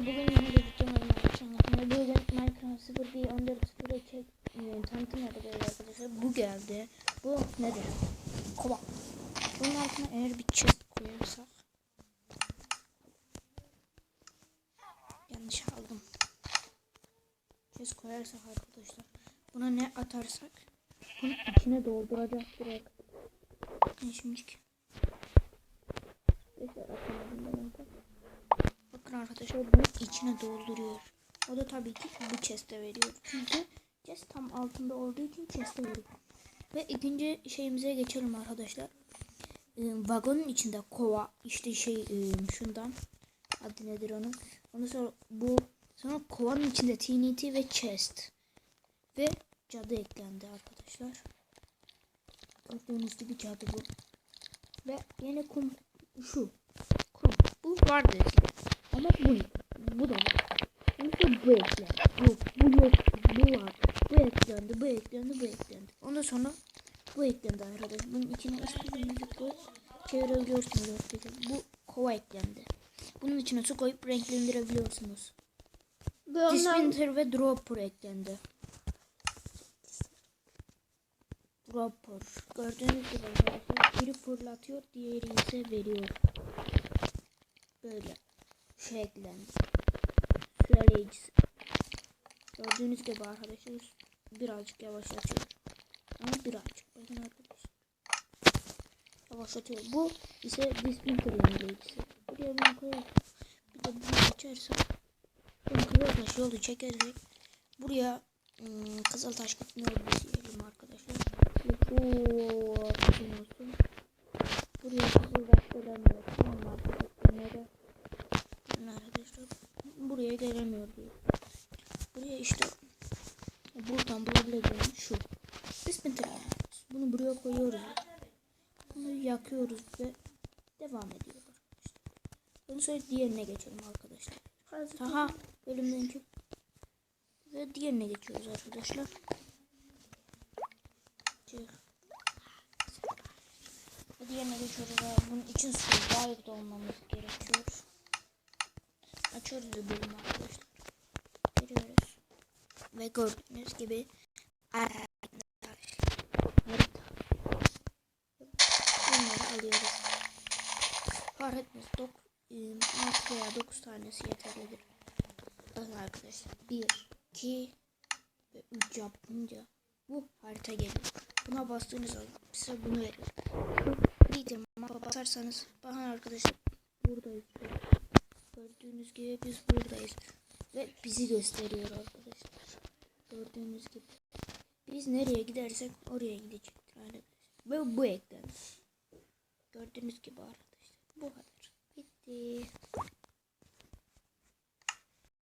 bugün video var arkadaşlar. Bugün Minecraft 01.14.0'ı çek e, tanıtım yapacağız arkadaşlar. Bu geldi. Bu nedir? Kova. Bunun altına eğer bir chest koyarsak. Yanlış aldım. Chest koyarsak arkadaşlar. Buna ne atarsak bunun içine arkadaşlar. Bakın şimdiki. Arkadaşlar atamadım ben arkadaşlar bunu içine dolduruyor. O da tabii ki bu chest'e veriyor. Çünkü chest tam altında olduğu için chest'e veriyor. Ve ikinci şeyimize geçelim arkadaşlar. Ee, vagonun içinde kova işte şey e, şundan adı nedir onun. Ondan sonra bu sonra kovanın içinde TNT ve chest ve cadı eklendi arkadaşlar. Gördüğünüz gibi cadı bu. Ve yine kum şu. Kum. Bu vardı eskiden. Ama bu bu da var. Mesela bu eklendi. Yok bu yok. Bu var. Bu eklendi. Bu eklendi. Ondan sonra bu eklendi arkadaşlar. Bunun içine istediğinizi koy. Çevirebiliyorsunuz arkadaşlar. Bu kova eklendi. Bunun içine su koyup renklendirebiliyorsunuz. Ve ondan Dispenser ve dropper eklendi. Dropper. Gördüğünüz gibi arkadaşlar biri fırlatıyor diğeri ise veriyor. Böyle şey eklendi. Süreleyicisi. Gördüğünüz gibi arkadaşlar birazcık yavaşlatıyor. Ama birazcık bakın arkadaşlar. Yavaşlatıyor. Bu ise dispenser yenileyicisi. Buraya bunu koyalım. Bir de bunu açarsak bunu kıvırtaş yolu çekersek buraya ım, Kızıltaş kutlu diyelim arkadaşlar. Bu olsun. Buraya Kızıltaş gelemiyor. Tamam arkadaşlar. Arkadaşlar buraya gelemiyor diyor. Buraya işte buradan bulabileceğim şu. Dispenser Bunu buraya koyuyoruz. Bunu yakıyoruz ve devam ediyor arkadaşlar. Bunu sonra diğerine geçelim arkadaşlar. Aha bölümden çık. Ve diğerine geçiyoruz arkadaşlar. Ve diğerine geçiyoruz. Bunun için su layık olmamız gerekiyor. Açıyoruz bölümü. Ve gördüğünüz gibi. Bunları alıyoruz. Fark etmez. Dok 6 veya 9 tanesi yeterlidir. Bakın arkadaşlar. 1, 2 ve 3 yapınca bu harita geliyor. Buna bastığınız zaman size bunu veriyor. Lider mapa basarsanız bakın arkadaşlar buradayız. Gördüğünüz gibi biz buradayız. Ve bizi gösteriyor arkadaşlar. Gördüğünüz gibi. Biz nereye gidersek oraya gidecektir arkadaşlar. Ve bu eklendi. Gördüğünüz gibi arkadaşlar. Bu kadar. Bitti.